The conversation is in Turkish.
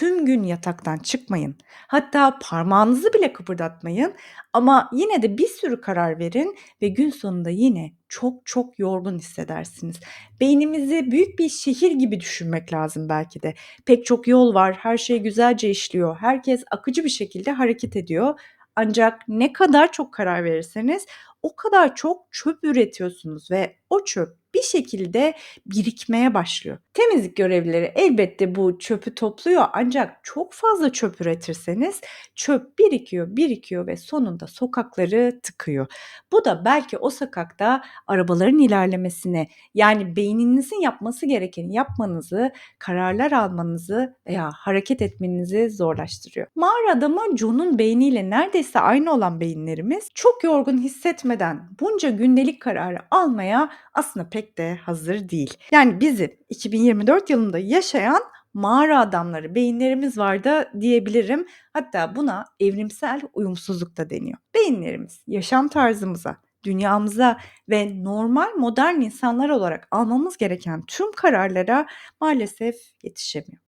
tüm gün yataktan çıkmayın. Hatta parmağınızı bile kıpırdatmayın ama yine de bir sürü karar verin ve gün sonunda yine çok çok yorgun hissedersiniz. Beynimizi büyük bir şehir gibi düşünmek lazım belki de. Pek çok yol var, her şey güzelce işliyor, herkes akıcı bir şekilde hareket ediyor. Ancak ne kadar çok karar verirseniz o kadar çok çöp üretiyorsunuz ve o çöp bir şekilde birikmeye başlıyor. Temizlik görevlileri elbette bu çöpü topluyor ancak çok fazla çöp üretirseniz çöp birikiyor, birikiyor ve sonunda sokakları tıkıyor. Bu da belki o sokakta arabaların ilerlemesine, yani beyninizin yapması gerekeni yapmanızı, kararlar almanızı veya hareket etmenizi zorlaştırıyor. Mağara adamı John'un beyniyle neredeyse aynı olan beyinlerimiz çok yorgun hissetmeden bunca gündelik kararı almaya aslında pek de hazır değil. Yani bizi 2024 yılında yaşayan mağara adamları beyinlerimiz var da diyebilirim. Hatta buna evrimsel uyumsuzluk da deniyor. Beyinlerimiz yaşam tarzımıza, dünyamıza ve normal modern insanlar olarak almamız gereken tüm kararlara maalesef yetişemiyor.